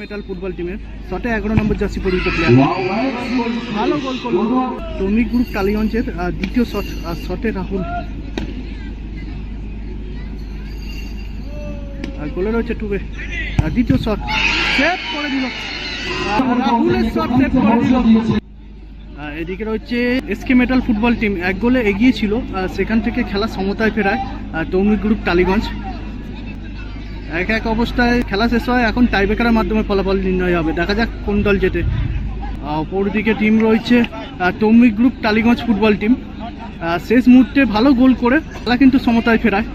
Metal football টিমের শটে এগারো নম্বর জার্সি পরিহিত প্লেয়ার ভালো গোল করল। টমি গ্রুপ টালিগঞ্জের দ্বিতীয় শট শটে রাহুল। আর গোলে রয়েছে টুবে। আর দ্বিতীয় শট সেভ করে দিল। রাহুলের শট সেভ করে দিল। এদিকে রয়েছে এসকে মেটাল ফুটবল টিম এক গোলে এগিয়ে ছিল সেখান থেকে খেলা সমতায় ফেরায় তৌমিক গ্রুপ টালিগঞ্জ এক এক অবস্থায় খেলা শেষ হয় এখন টাইব্রেকারের মাধ্যমে ফলাফল নির্ণয় হবে। দেখা যাক কোন দল আহ, অপরদিকে টিম রয়েছে আহ, গ্রুপ টালিগঞ্জ ফুটবল টিম শেষ মুহূর্তে ভালো গোল করে খেলা কিন্তু সমতায় ফেরায়।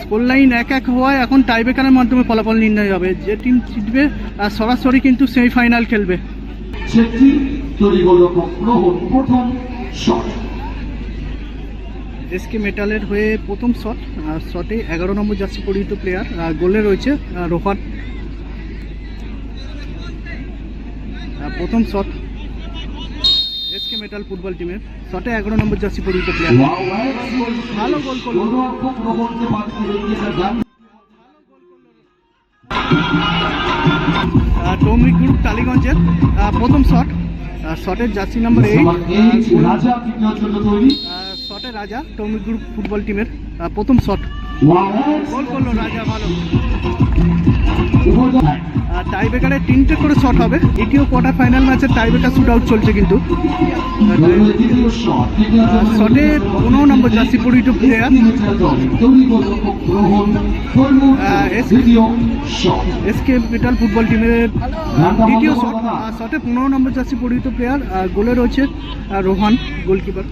স্কোর লাইন এক এক হওয়ায় এখন টাইব্রেকারের মাধ্যমে ফলাফল নির্ণয় হবে। যে টিম জিতবে সরাসরি কিন্তু সেমিফাইনাল খেলবে। প্রথম শট এসকে মেটালের হয়ে প্রথম শট আর শটে এগারো নম্বর জার্সি পরিহিত প্লেয়ার আর গোলে রয়েছে রোহান। প্রথম শট এসকে মেটাল ফুটবল টিমের শটে এগারো নম্বর জার্সি পরিহিত প্লেয়ার ভালো গোল করল। গ্রুপ টালিগঞ্জের প্রথম শট শটের জার্সি নাম্বার এইট শটে রাজা টৌমিক গ্রুপ ফুটবল টিমের প্রথম শট। গোল করল রাজা, ভালো। টাইব্রেকারে তিনটে করে শট হবে। এটিও কোয়ার্টার ফাইনাল ম্যাচের টাইব্রেকার শুট আউট চলছে কিন্তু। শট পনেরো নম্বর জার্সি প্লেয়ার এস- দ্বিতীয় শট এসকে মেটাল ফুটবল টিমের দ্বিতীয় শট। শটে পনেরো নম্বর জার্সি পরিহিত প্লেয়ার গোলে রয়েছে রোহান গোলকিপার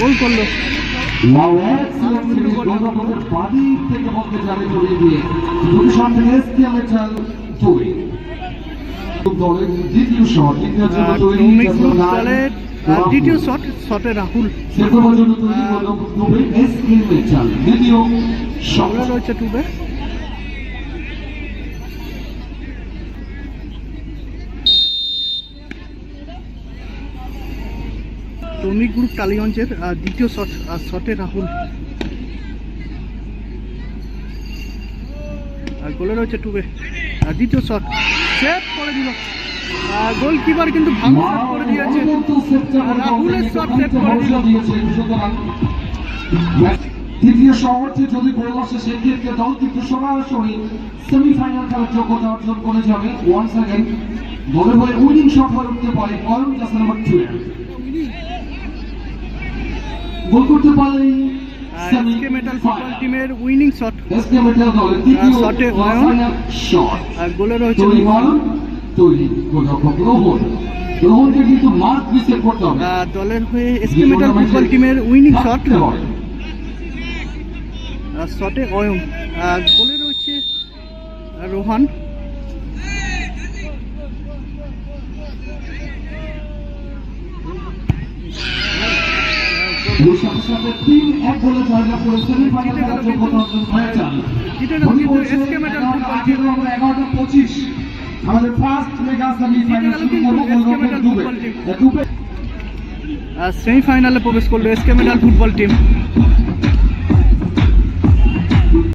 চ্যাম্পিয়ন করল। আহ, দ্বিতীয় শট শটে রাহুল। সেপ্টেম্বর পর্যন্ত টৌমিক গ্রুপ টালিগঞ্জের দ্বিতীয় শট শটে রাহুল। আর গোলে রয়েছে টুবে। আর দ্বিতীয় শট সেভ করে দিল। গোলকিপার কিন্তু ভালো সেভ করে দিয়েছে রাহুলের শট সেভ করে দিল। তৃতীয় শহরটি যদি গোল আসে সেক্ষেত্রে দল কিন্তু সরাসরি সেমিফাইনাল খেলার যোগ্যতা অর্জন করে যাবে ওয়ান্স অ্যাগেন দলের হয়ে উইনিং শট হয়ে উঠতে পারে অরুণ নাম্বার টুয়েলভ গোল করতে পারলেই এসকে মেটাল ফুটবল টিমের উইনিং শট এসকে মেটাল দলের তৃতীয় শটে আর গোলে রয়েছে তৈরি রোহান। হন তৈরি গোলরক্ষক রোহন। রোহনকে কিন্তু মার্ক মিসেট করতে হবে। দলের হয়ে এসকে মেটাল ফুটবল টিমের উইনিং শট। শটে অয়ন। আর গোলে রয়েছে রোহান। এর সাথে সাথে তিন এক গোলে জয়লাভ করে সেমিফাইনাল যোগ্যতা অর্জন এগারোটা পঁচিশ। আমাদের ফার্স্ট মেগা শুরু করব গোলরক্ষক সেমিফাইনালে প্রবেশ করল এসকে মেডাল ফুটবল টিম